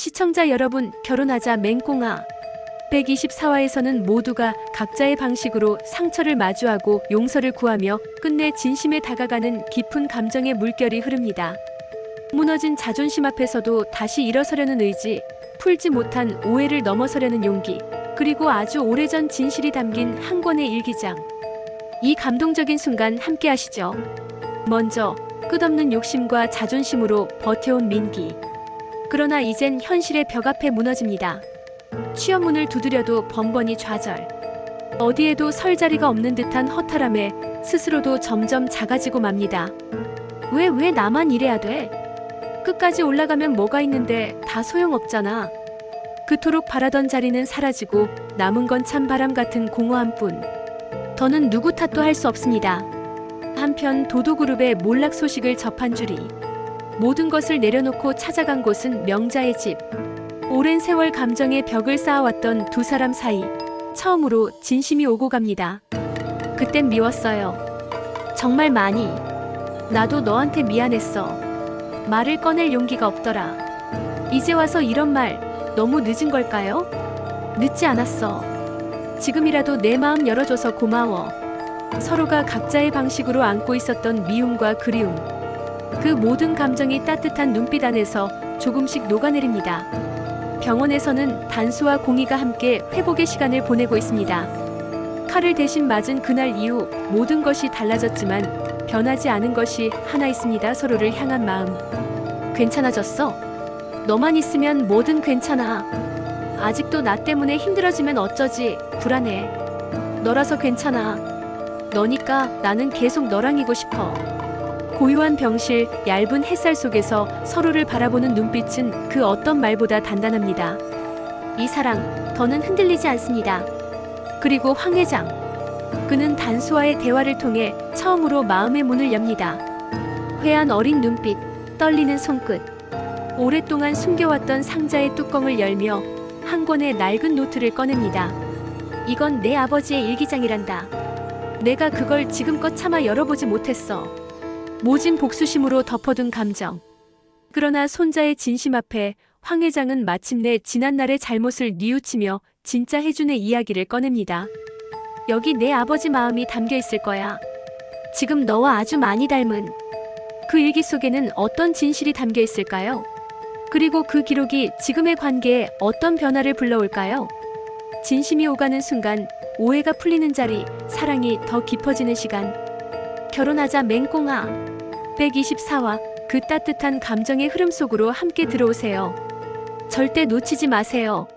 시청자 여러분, 결혼하자 맹꽁아. 124화에서는 모두가 각자의 방식으로 상처를 마주하고 용서를 구하며 끝내 진심에 다가가는 깊은 감정의 물결이 흐릅니다. 무너진 자존심 앞에서도 다시 일어서려는 의지, 풀지 못한 오해를 넘어서려는 용기, 그리고 아주 오래전 진실이 담긴 한 권의 일기장. 이 감동적인 순간 함께 하시죠. 먼저 끝없는 욕심과 자존심으로 버텨온 민기. 그러나 이젠 현실의 벽 앞에 무너집니다. 취업 문을 두드려도 번번이 좌절. 어디에도 설 자리가 없는 듯한 허탈함에 스스로도 점점 작아지고 맙니다. 왜, 왜 나만 이래야 돼? 끝까지 올라가면 뭐가 있는데 다 소용없잖아. 그토록 바라던 자리는 사라지고 남은 건 찬바람 같은 공허함 뿐. 더는 누구 탓도 할 수 없습니다. 한편 도도그룹의 몰락 소식을 접한 줄이 모든 것을 내려놓고 찾아간 곳은 명자의 집. 오랜 세월 감정의 벽을 쌓아왔던 두 사람 사이 처음으로 진심이 오고 갑니다. 그땐 미웠어요. 정말 많이. 나도 너한테 미안했어. 말을 꺼낼 용기가 없더라. 이제 와서 이런 말 너무 늦은 걸까요? 늦지 않았어. 지금이라도 내 마음 열어줘서 고마워. 서로가 각자의 방식으로 안고 있었던 미움과 그리움. 그 모든 감정이 따뜻한 눈빛 안에서 조금씩 녹아내립니다. 병원에서는 단수와 공이가 함께 회복의 시간을 보내고 있습니다. 칼을 대신 맞은 그날 이후 모든 것이 달라졌지만 변하지 않은 것이 하나 있습니다. 서로를 향한 마음. 괜찮아졌어? 너만 있으면 뭐든 괜찮아. 아직도 나 때문에 힘들어지면 어쩌지? 불안해. 너라서 괜찮아. 너니까 나는 계속 너랑이고 싶어. 고요한 병실, 얇은 햇살 속에서 서로를 바라보는 눈빛은 그 어떤 말보다 단단합니다. 이 사랑, 더는 흔들리지 않습니다. 그리고 황 회장. 그는 단수와의 대화를 통해 처음으로 마음의 문을 엽니다. 회한 어린 눈빛, 떨리는 손끝. 오랫동안 숨겨왔던 상자의 뚜껑을 열며 한 권의 낡은 노트를 꺼냅니다. 이건 내 아버지의 일기장이란다. 내가 그걸 지금껏 참아 열어보지 못했어. 모진 복수심으로 덮어둔 감정. 그러나 손자의 진심 앞에 황 회장은 마침내 지난날의 잘못을 뉘우치며 진짜 혜준의 이야기를 꺼냅니다. 여기 내 아버지 마음이 담겨 있을 거야. 지금 너와 아주 많이 닮은 그 일기 속에는 어떤 진실이 담겨 있을까요? 그리고 그 기록이 지금의 관계에 어떤 변화를 불러올까요? 진심이 오가는 순간, 오해가 풀리는 자리, 사랑이 더 깊어지는 시간. 결혼하자 맹꽁아. 124화, 그 따뜻한 감정의 흐름 속으로 함께 들어오세요. 절대 놓치지 마세요.